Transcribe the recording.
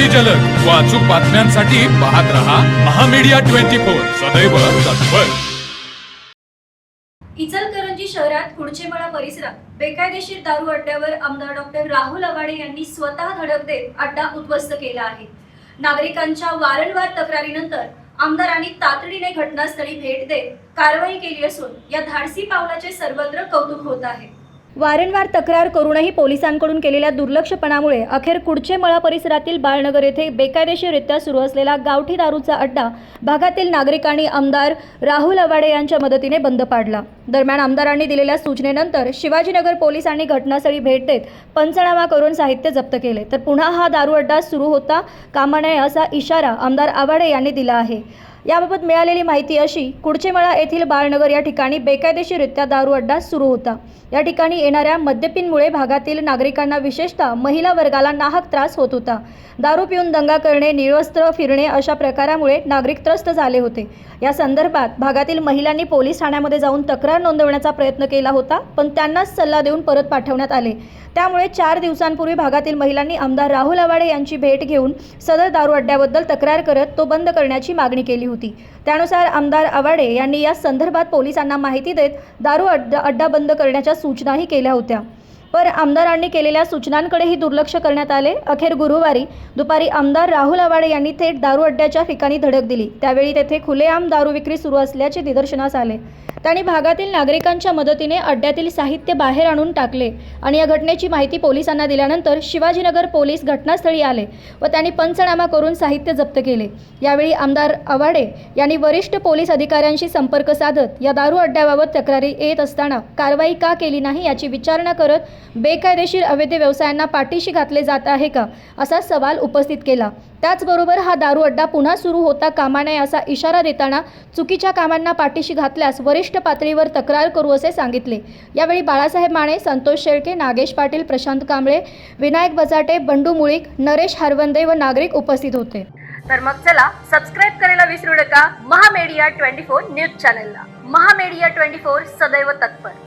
अगदी जलद. व अचूक बातम्यांसाठी पाहत रहा महामीडिया ट्वेंटी फोर. सदैव तत्पर. इचलकरंजी शहरात कुडचेमळा परिसरात बेकायदेशीर दारू अड्ड्यावर आमदार डॉक्टर राहुल आवाडे यांनी स्वतः धडक देत अड्डा उद्ध्वस्त केला आहे. नागरिकांच्या वारंवार तक्रारीनंतर आमदारांनी तातडीने घटनास्थळी भेट देत कारवाई केली असून या धाडसी पावलाचे सर्वत्र कौतुक होत आहे. वारंवार तक्रार करूनही पोलिसांकडून केलेल्या दुर्लक्षपणामुळे अखेर कुडचेमळा परिसरातील बाळनगर येथे बेकायदेशीररित्या सुरू असलेला गावठी दारूचा अड्डा भागातील नागरिकांनी आमदार राहुल अवाडे यांच्या मदतीने बंद पाडला. दरम्यान आमदारांनी दिलेल्या सूचनेनंतर शिवाजीनगर पोलिसांनी घटनास्थळी भेट देत पंचनामा करून साहित्य जप्त केले. तर पुन्हा हा दारू अड्डा सुरू होता कामा नये असा इशारा आमदार आवाडे यांनी दिला आहे. याबाबत मिळालेली माहिती अशी कुडचेमळा येथील बाळनगर या ठिकाणी बेकायदेशीररित्या दारू अड्डा सुरू होता. या ठिकाणी येणाऱ्या मद्यपींमुळे भागातील नागरिकांना विशेषतः महिला वर्गाला नाहक त्रास होत होता. दारू पिऊन दंगा करणे निळवस्त्र फिरणे अशा प्रकारामुळे नागरिक त्रस्त झाले होते. या संदर्भात भागातील महिलांनी पोलीस ठाण्यामध्ये जाऊन तक्रार नोंदवण्याचा प्रयत्न केला होता पण त्यांनाच सल्ला देऊन परत पाठवण्यात आले. त्यामुळे चार दिवसांपूर्वी भागातील महिलांनी आमदार राहुल आवाडे यांची भेट घेऊन सदर दारू अड्ड्याबद्दल तक्रार करत तो बंद करण्याची मागणी केली होती. त्यानुसार आमदार आवाडे यांनी या संदर्भात पोलिसांना माहिती देत दारू अड्डा अड्डा बंद करण्याच्या सूचनाही केल्या होत्या. पर आमदारांनी केलेल्या सूचनांकडेही दुर्लक्ष करण्यात आले. अखेर गुरुवारी दुपारी आमदार राहुल आवाडे यांनी थेट दारू अड्ड्याच्या ठिकाणी धडक दिली. त्यावेळी तेथे खुलेआम दारू विक्री सुरू असल्याचे निदर्शनास आले. त्यांनी भागातील नागरिकांच्या मदतीने अड्ड्यातील साहित्य बाहेर आणून टाकले आणि या घटनेची माहिती पोलिसांना दिल्यानंतर शिवाजीनगर पोलीस घटनास्थळी आले व त्यांनी पंचनामा करून साहित्य जप्त केले. यावेळी आमदार आवाडे यांनी वरिष्ठ पोलीस अधिकाऱ्यांशी संपर्क साधत या दारू अड्ड्याबाबत तक्रारी येत असताना कारवाई का केली नाही याची विचारणा करत बेकायदेशीर अवैध व्यवसायांना पाठीशी घातले जात आहे का असा सवाल उपस्थित केला. त्याचबरोबर हा दारू अड्डा पुन्हा सुरू होता कामा नये असा इशारा देताना चुकीच्या कामांना पाठीशी घातल्यास वरिष्ठ पातळीवर तक्रार करू असे सांगितले. यावेळी बाळासाहेब माने संतोष शेळके नागेश पाटील प्रशांत कांबळे विनायक बजाटे बंडू मुळीक नरेश हरवंदे व नागरिक उपस्थित होते. तर मग चला सबस्क्राईब करायला विसरू नका. महामेडिया ट्वेंटी फोर न्यूज चॅनलला. महामेडिया ट्वेंटी फोर सदैव तत्पर.